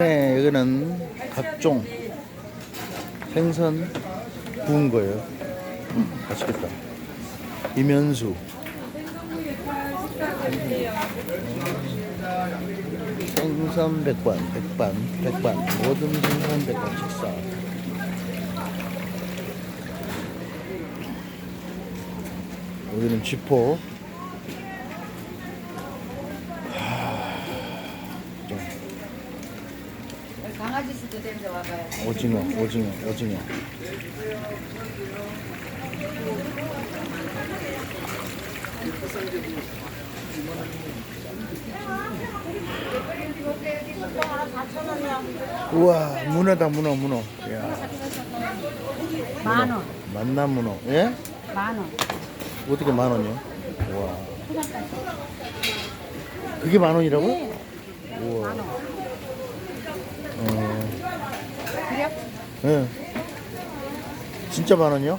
네, 여기는 각종 생선 구운 거예요. 음, 맛있겠다. 이면수. 생선 백반, 백반, 백반, 모든 생선 백반 식사. 여기는 쥐포. 강아지 수도 되는데 와봐요. 오징어, 오징어, 오징어. 우와, 문어다, 문어, 문어. 야, 만 원. 만남 문어. 예? 만 원. 어떻게 만 원이요? 우와. 그게 만 원이라고? 네. 우와. 만 원. 예. 진짜 만 원이요?